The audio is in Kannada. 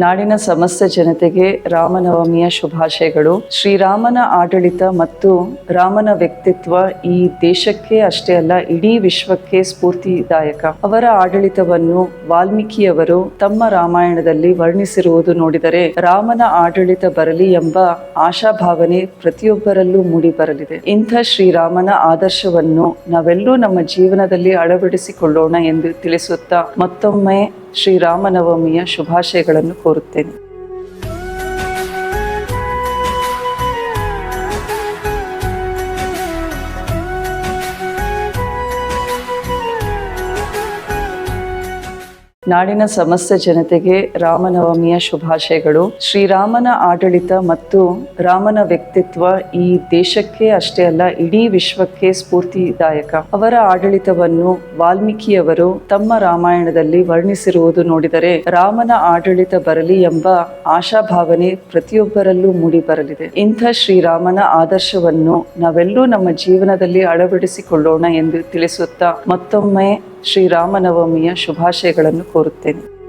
ನಾಡಿನ ಸಮಸ್ತ ಜನತೆಗೆ ರಾಮನವಮಿಯ ಶುಭಾಶಯಗಳು. ಶ್ರೀರಾಮನ ಆಡಳಿತ ಮತ್ತು ರಾಮನ ವ್ಯಕ್ತಿತ್ವ ಈ ದೇಶಕ್ಕೆ ಅಷ್ಟೇ ಅಲ್ಲ, ಇಡೀ ವಿಶ್ವಕ್ಕೆ ಸ್ಫೂರ್ತಿದಾಯಕ. ಅವರ ಆಡಳಿತವನ್ನು ವಾಲ್ಮೀಕಿಯವರು ತಮ್ಮ ರಾಮಾಯಣದಲ್ಲಿ ವರ್ಣಿಸಿರುವುದು ನೋಡಿದರೆ ರಾಮನ ಆಡಳಿತ ಬರಲಿ ಎಂಬ ಆಶಾಭಾವನೆ ಪ್ರತಿಯೊಬ್ಬರಲ್ಲೂ ಮೂಡಿ ಬರಲಿದೆ. ಇಂಥ ಶ್ರೀರಾಮನ ಆದರ್ಶವನ್ನು ನಾವೆಲ್ಲೂ ನಮ್ಮ ಜೀವನದಲ್ಲಿ ಅಳವಡಿಸಿಕೊಳ್ಳೋಣ ಎಂದು ತಿಳಿಸುತ್ತಾ ಮತ್ತೊಮ್ಮೆ ಶ್ರೀರಾಮನವಮಿಯ ಶುಭಾಶಯಗಳನ್ನು ಕೋರುತ್ತೇನೆ. ನಾಡಿನ ಸಮಸ್ತ ಜನತೆಗೆ ರಾಮನವಮಿಯ ಶುಭಾಶಯಗಳು. ಶ್ರೀರಾಮನ ಆಡಳಿತ ಮತ್ತು ರಾಮನ ವ್ಯಕ್ತಿತ್ವ ಈ ದೇಶಕ್ಕೆ ಅಷ್ಟೇ ಅಲ್ಲ, ಇಡೀ ವಿಶ್ವಕ್ಕೆ ಸ್ಫೂರ್ತಿದಾಯಕ. ಅವರ ಆಡಳಿತವನ್ನು ವಾಲ್ಮೀಕಿಯವರು ತಮ್ಮ ರಾಮಾಯಣದಲ್ಲಿ ವರ್ಣಿಸಿರುವುದು ನೋಡಿದರೆ ರಾಮನ ಆಡಳಿತ ಬರಲಿ ಎಂಬ ಆಶಾಭಾವನೆ ಪ್ರತಿಯೊಬ್ಬರಲ್ಲೂ ಮೂಡಿ ಬರಲಿದೆ. ಇಂಥ ಶ್ರೀರಾಮನ ಆದರ್ಶವನ್ನು ನಾವೆಲ್ಲೂ ನಮ್ಮ ಜೀವನದಲ್ಲಿ ಅಳವಡಿಸಿಕೊಳ್ಳೋಣ ಎಂದು ತಿಳಿಸುತ್ತಾ ಮತ್ತೊಮ್ಮೆ ಶ್ರೀರಾಮನವಮಿಯ ಶುಭಾಶಯಗಳನ್ನು ಕೋರುತ್ತೇನೆ.